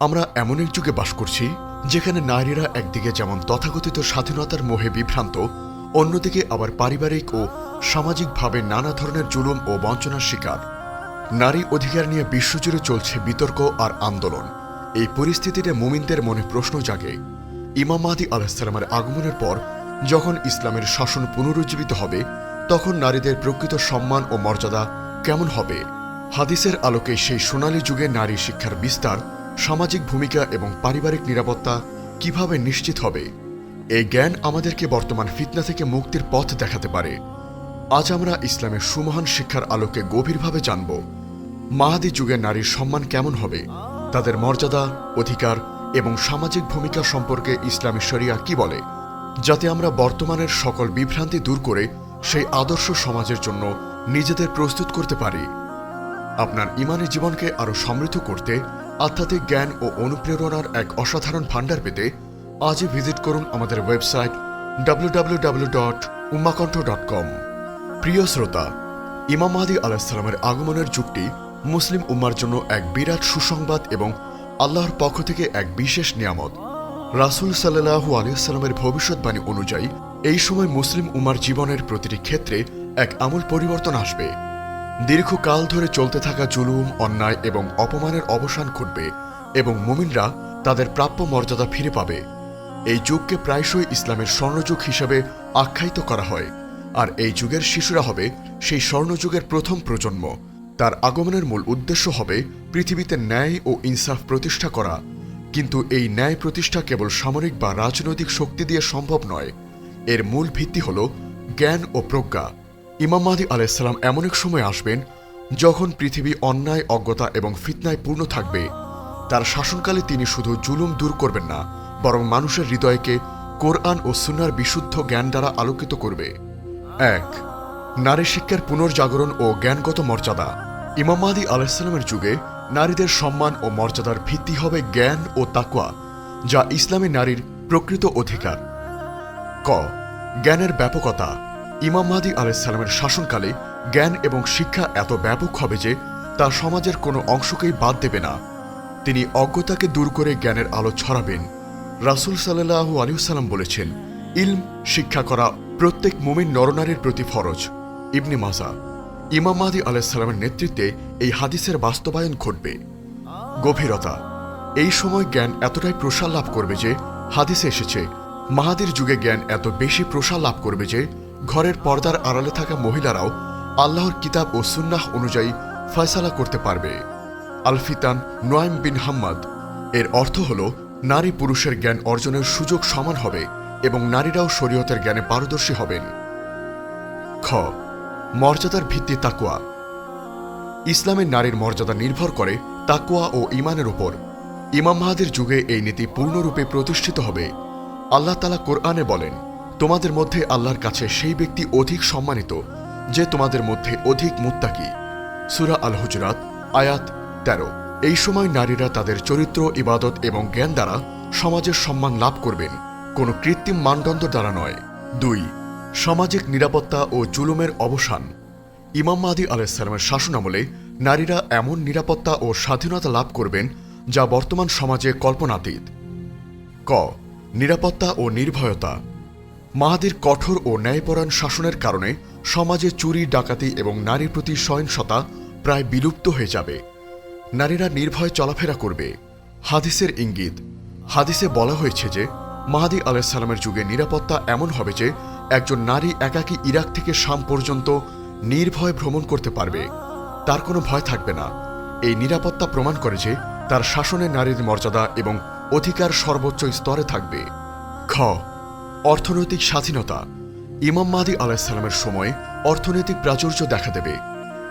আমরা এমন এক যুগে বাস করছি, যেখানে নারীরা একদিকে যেমন তথাকথিত স্বাধীনতার মোহে বিভ্রান্ত, অন্যদিকে আবার পারিবারিক ও সামাজিকভাবে নানা ধরনের জুলুম ও বঞ্চনার শিকার। নারী অধিকার নিয়ে বিশ্বজুড়ে চলছে বিতর্ক আর আন্দোলন। এই পরিস্থিতিতে মুমিনদের মনে প্রশ্ন জাগে, ইমাম মাহাদি আলাহিসাল্লামের আগমনের পর যখন ইসলামের শাসন পুনরুজ্জীবিত হবে, তখন নারীদের প্রকৃত সম্মান ও মর্যাদা কেমন হবে? হাদিসের আলোকে সেই সোনালী যুগে নারী শিক্ষার বিস্তার সামাজিক ভূমিকা এবং পারিবারিক নিরাপত্তা কীভাবে নিশ্চিত হবে? এই জ্ঞান আমাদেরকে বর্তমান ফিতনা থেকে মুক্তির পথ দেখাতে পারে। আজ আমরা ইসলামের সুমহান শিক্ষার আলোকে গভীরভাবে জানব, মাহাদি যুগে নারীর সম্মান কেমন হবে, তাদের মর্যাদা, অধিকার এবং সামাজিক ভূমিকা সম্পর্কে ইসলামী শরিয়া কি বলে, যাতে আমরা বর্তমানের সকল বিভ্রান্তি দূর করে সেই আদর্শ সমাজের জন্য নিজেদের প্রস্তুত করতে পারি। আপনার ইমানি জীবনকে আরও সমৃদ্ধ করতে আধ্যাত্মিক জ্ঞান ও অনুপ্রেরণার এক অসাধারণ ভাণ্ডার পেতে আজই ভিজিট করুন আমাদের ওয়েবসাইট www.ummakonto.com প্রিয় শ্রোতা, ইমাম মাহাদি আলাহিসাল্লামের আগমনের যুগটি মুসলিম উম্মার জন্য এক বিরাট সুসংবাদ এবং আল্লাহর পক্ষ থেকে এক বিশেষ নিয়ামত। রাসূল সাল্লাহু আলিয়াল্লামের ভবিষ্যৎবাণী অনুযায়ী এই সময় মুসলিম উম্মার জীবনের প্রতিটি ক্ষেত্রে এক আমূল পরিবর্তন আসবে। দীর্ঘকাল ধরে চলতে থাকা জুলুম, অন্যায় এবং অপমানের অবসান ঘটবে এবং মুমিনরা তাদের প্রাপ্য মর্যাদা ফিরে পাবে। এই যুগকে প্রায়শই ইসলামের স্বর্ণযুগ হিসাবে আখ্যায়িত করা হয়। আর এই যুগের শিশুরা হবে সেই স্বর্ণযুগের প্রথম প্রজন্ম। তার আগমনের মূল উদ্দেশ্য হবে পৃথিবীতে ন্যায় ও ইনসাফ প্রতিষ্ঠা করা। কিন্তু এই ন্যায় প্রতিষ্ঠা কেবল সামরিক বা রাজনৈতিক শক্তি দিয়ে সম্ভব নয়। এর মূল ভিত্তি হল জ্ঞান ও প্রজ্ঞা। ইমাম মাহদি আলাইসাল্লাম এমন এক সময় আসবেন যখন পৃথিবী অন্যায়, অজ্ঞতা এবং ফিতনায় পূর্ণ থাকবে। তার শাসনকালে তিনি শুধু জুলুম দূর করবেন না, বরং মানুষের হৃদয়কে কোরআন ও সুনার বিশুদ্ধ জ্ঞান দ্বারা আলোকিত করবে। এক, নারী শিক্ষার পুনর্জাগরণ ও জ্ঞানগত মর্যাদা। ইমাম মাহদি আলাইসাল্লামের যুগে নারীদের সম্মান ও মর্যাদার ভিত্তি হবে জ্ঞান ও তাকুয়া যা ইসলামী নারীর প্রকৃত অধিকার। ক, জ্ঞানের ব্যাপকতা। ইমাম মাহদি আলাইসাল্লামের শাসনকালে জ্ঞান এবং শিক্ষা এত ব্যাপক হবে যে তা সমাজের কোনো অংশকেই বাদ দেবে না। তিনি অজ্ঞতাকে দূর করে জ্ঞানের আলো ছড়াবেন। রাসুল সাল্লাহু আলিউসাল্লাম বলেছেন, ইলম, শিক্ষা করা প্রত্যেক মুমিন নরনারীর প্রতি ফরজ। ইবনি মাজা, ইমাম মাহদি আলাইসাল্লামের নেতৃত্বে এই হাদিসের বাস্তবায়ন ঘটবে। গভীরতা, এই সময় জ্ঞান এতটাই প্রসার লাভ করবে যে হাদিসে এসেছে, মাহাদির যুগে জ্ঞান এত বেশি প্রসার লাভ করবে যে ঘরের পর্দার আড়ালে থাকা মহিলারাও আল্লাহর কিতাব ও সুন্নাহ অনুযায়ী ফয়সালা করতে পারবে। আলফিতান নোয়াইম বিন হাম্মাদ। এর অর্থ হল, নারী পুরুষের জ্ঞান অর্জনের সুযোগ সমান হবে এবং নারীরাও শরীয়তের জ্ঞানে পারদর্শী হবেন। খ, মর্যাদার ভিত্তি তাকুয়া ইসলামের নারীর মর্যাদা নির্ভর করে তাকুয়া ও ইমানের উপর। ইমাম মাহাদের যুগে এই নীতি পূর্ণরূপে প্রতিষ্ঠিত হবে। আল্লাহ তালা কোরআনে বলেন তোমাদের মধ্যে আল্লাহর কাছে সেই ব্যক্তি অধিক সম্মানিত, যে তোমাদের মধ্যে অধিক মুত্তাকি। সুরা আল হুজরাত আয়াত তেরো। এই সময় নারীরা তাদের চরিত্র, ইবাদত এবং জ্ঞান দ্বারা সমাজের সম্মান লাভ করবেন। কোনো কৃত্রিম মানদণ্ড দ্বারা নয়। দুই, সামাজিক নিরাপত্তা ও জুলুমের অবসান। ইমাম মাহাদি আলাইসালামের শাসনামলে নারীরা এমন নিরাপত্তা ও স্বাধীনতা লাভ করবেন, যা বর্তমান সমাজে কল্পনাতীত। ক, নিরাপত্তা ও নির্ভয়তা। মাহাদির কঠোর ও ন্যায়পরায়ণ শাসনের কারণে সমাজে চুরি, ডাকাতি এবং নারীর প্রতি সহিংসতা প্রায় বিলুপ্ত হয়ে যাবে। নারীরা নির্ভয় চলাফেরা করবে। হাদিসের ইঙ্গিত। হাদিসে বলা হয়েছে যে, মাহাদি আলাইসাল্লামের যুগে নিরাপত্তা এমন হবে যে, একজন নারী একাকী ইরাক থেকে শাম পর্যন্ত নির্ভয় ভ্রমণ করতে পারবে। তার কোনো ভয় থাকবে না। এই নিরাপত্তা প্রমাণ করে যে, তার শাসনে নারীর মর্যাদা এবং অধিকার সর্বোচ্চ স্তরে থাকবে। খ অর্থনৈতিক স্বাধীনতা। ইমাম মাদি আলাহিসাল্লামের সময় অর্থনৈতিক প্রাচুর্য দেখা দেবে।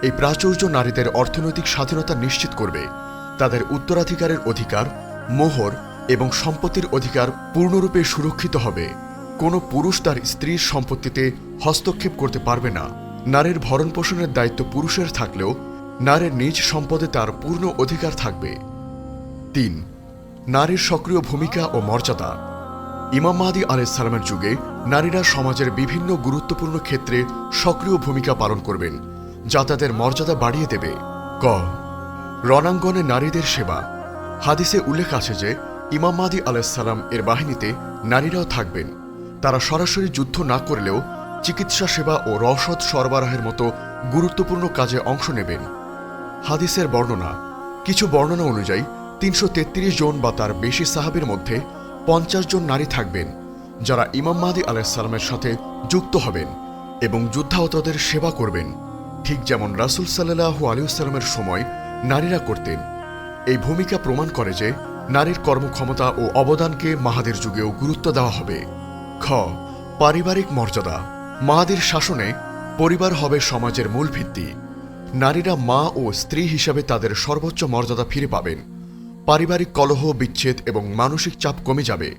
এই প্রাচুর্য নারীদের অর্থনৈতিক স্বাধীনতা নিশ্চিত করবে। তাদের উত্তরাধিকারের অধিকার, মোহর এবং সম্পত্তির অধিকার পূর্ণরূপে সুরক্ষিত হবে। কোনো পুরুষ তার স্ত্রীর সম্পত্তিতে হস্তক্ষেপ করতে পারবে না। নারীর ভরণ পোষণের দায়িত্ব পুরুষের থাকলেও নারীর নিজ সম্পদে তার পূর্ণ অধিকার থাকবে। তিন, নারীর সক্রিয় ভূমিকা ও মর্যাদা। ইমাম মাহাদি আলাইসালামের যুগে নারীরা সমাজের বিভিন্ন গুরুত্বপূর্ণ ক্ষেত্রে সক্রিয় ভূমিকা পালন করবেন, যা তাদের মর্যাদা বাড়িয়ে দেবে। ক। রণাঙ্গনে নারীদের সেবা। হাদিসে উল্লেখ আছে যে, ইমাম মাদি আলাইসাল্লাম এর বাহিনীতে নারীরাও থাকবেন। তারা সরাসরি যুদ্ধ না করলেও চিকিৎসা সেবা ও রসদ সরবরাহের মতো গুরুত্বপূর্ণ কাজে অংশ নেবেন। হাদিসের বর্ণনা। কিছু বর্ণনা অনুযায়ী, তিনশো তেত্রিশ জন বা তার বেশি সাহাবের মধ্যে পঞ্চাশ জন নারী থাকবেন, যারা ইমাম মাহাদি আলাইসাল্লামের সাথে যুক্ত হবেন এবং যুদ্ধাহতদের সেবা করবেন। ঠিক যেমন রাসুল সাল্লাহু আলিউসাল্লামের সময় নারীরা করতেন। এই ভূমিকা প্রমাণ করে যে নারীর কর্মক্ষমতা ও অবদানকে মাহাদের যুগেও গুরুত্ব দেওয়া হবে। খ, পারিবারিক মর্যাদা। মাহাদের শাসনে পরিবার হবে সমাজের মূল ভিত্তি। নারীরা মা ও স্ত্রী হিসাবে তাদের সর্বোচ্চ মর্যাদা ফিরে পাবেন। পারিবারিক কলহ, বিচ্ছেদ এবং মানসিক চাপ কমে যাবে।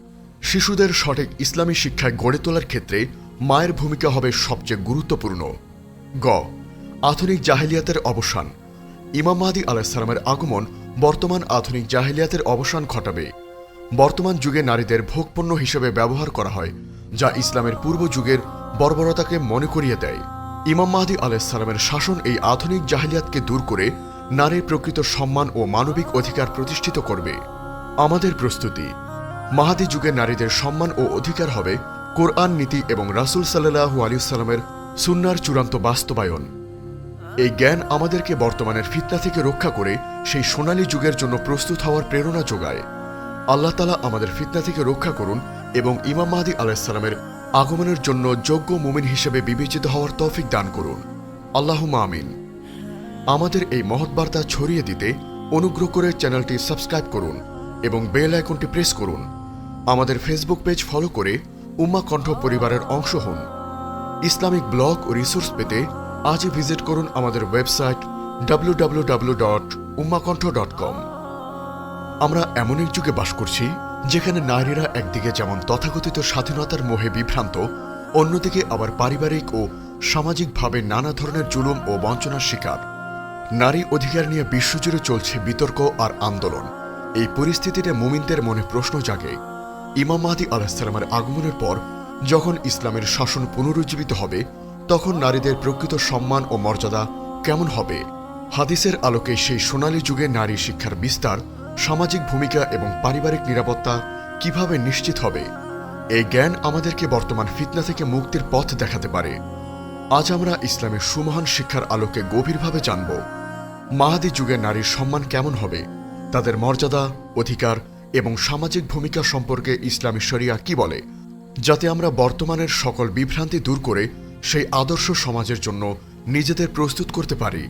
শিশুদের সঠিক ইসলামী শিক্ষায় গড়ে তোলার ক্ষেত্রে মায়ের ভূমিকা হবে সবচেয়ে গুরুত্বপূর্ণ। গ, আধুনিক জাহেলিয়াতের অবসান। ইমাম মাহাদি আলাহিসাল্লামের আগমন বর্তমান আধুনিক জাহেলিয়াতের অবসান ঘটাবে। বর্তমান যুগে নারীদের ভোগপণ্য হিসেবে ব্যবহার করা হয়, যা ইসলামের পূর্ব যুগের বর্বরতাকে মনে করিয়ে দেয়। ইমাম মাহাদি আলাইসাল্লামের শাসন এই আধুনিক জাহিলিয়াতকে দূর করে নারীর প্রকৃত সম্মান ও মানবিক অধিকার প্রতিষ্ঠিত করবে। আমাদের প্রস্তুতি। মাহাদি যুগে নারীদের সম্মান ও অধিকার হবে কোরআন নীতি এবং রাসুল সাল্লাহু আলিয়াল্লামের সুন্নার চূড়ান্ত বাস্তবায়ন। এই জ্ঞান আমাদেরকে বর্তমানের ফিতনা থেকে রক্ষা করে সেই সোনালী যুগের জন্য প্রস্তুত হওয়ার প্রেরণা যোগায়। আল্লাহ তালা আমাদের ফিতনা থেকে রক্ষা করুন এবং ইমাম মাহাদি আলাহিসাল্লামের আগমনের জন্য যোগ্য মুমিন হিসেবে বিবেচিত হওয়ার তৌফিক দান করুন। আল্লাহ আমিন। আমাদের এই মহৎ বার্তা ছড়িয়ে দিতে অনুগ্রহ করে চ্যানেলটি সাবস্ক্রাইব করুন এবং বেল আইকনটি প্রেস করুন। আমাদের ফেসবুক পেজ ফলো করে উম্মা কণ্ঠ পরিবারের অংশ হন। ইসলামিক ব্লগ ও রিসোর্স পেতে আজই ভিজিট করুন আমাদের ওয়েবসাইট ডাব্লিউ আমরা এমন এক যুগে বাস করছি যেখানে নারীরা একদিকে যেমন তথাকথিত স্বাধীনতার মোহে বিভ্রান্ত, অন্যদিকে আবার পারিবারিক ও সামাজিকভাবে নানা ধরনের জুলুম ও বঞ্চনার শিকার। নারী অধিকার নিয়ে বিশ্বজুড়ে চলছে বিতর্ক আর আন্দোলন। এই পরিস্থিতিতে মুমিনদের মনে প্রশ্ন জাগে, ইমাম মাহাদি আলাহিসাল্লামের আগমনের পর যখন ইসলামের শাসন পুনরুজ্জীবিত হবে, তখন নারীদের প্রকৃত সম্মান ও মর্যাদা কেমন হবে? হাদিসের আলোকে সেই সোনালী যুগে নারী শিক্ষার বিস্তার, সামাজিক ভূমিকা এবং পারিবারিক নিরাপত্তা কীভাবে নিশ্চিত হবে? এই জ্ঞান আমাদেরকে বর্তমান ফিতনা থেকে মুক্তির পথ দেখাতে পারে। আজ আমরা ইসলামের সুমহান শিক্ষার আলোকে গভীরভাবে জানব, মাহাদি যুগে নারীর সম্মান কেমন হবে, তাদের মর্যাদা, অধিকার এবং সামাজিক ভূমিকা সম্পর্কে ইসলামী শরিয়া কি বলে, যাতে আমরা বর্তমানের সকল বিভ্রান্তি দূর করে সেই আদর্শ সমাজের জন্য নিজেদের প্রস্তুত করতে পারি।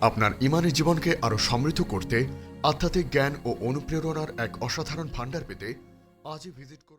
আপনার ইমানি জীবনকে আরও সমৃদ্ধ করতে আধ্যাত্মিক জ্ঞান ও অনুপ্রেরণার এক অসাধারণ ভাণ্ডার পেতে আজই ভিজিট করুন।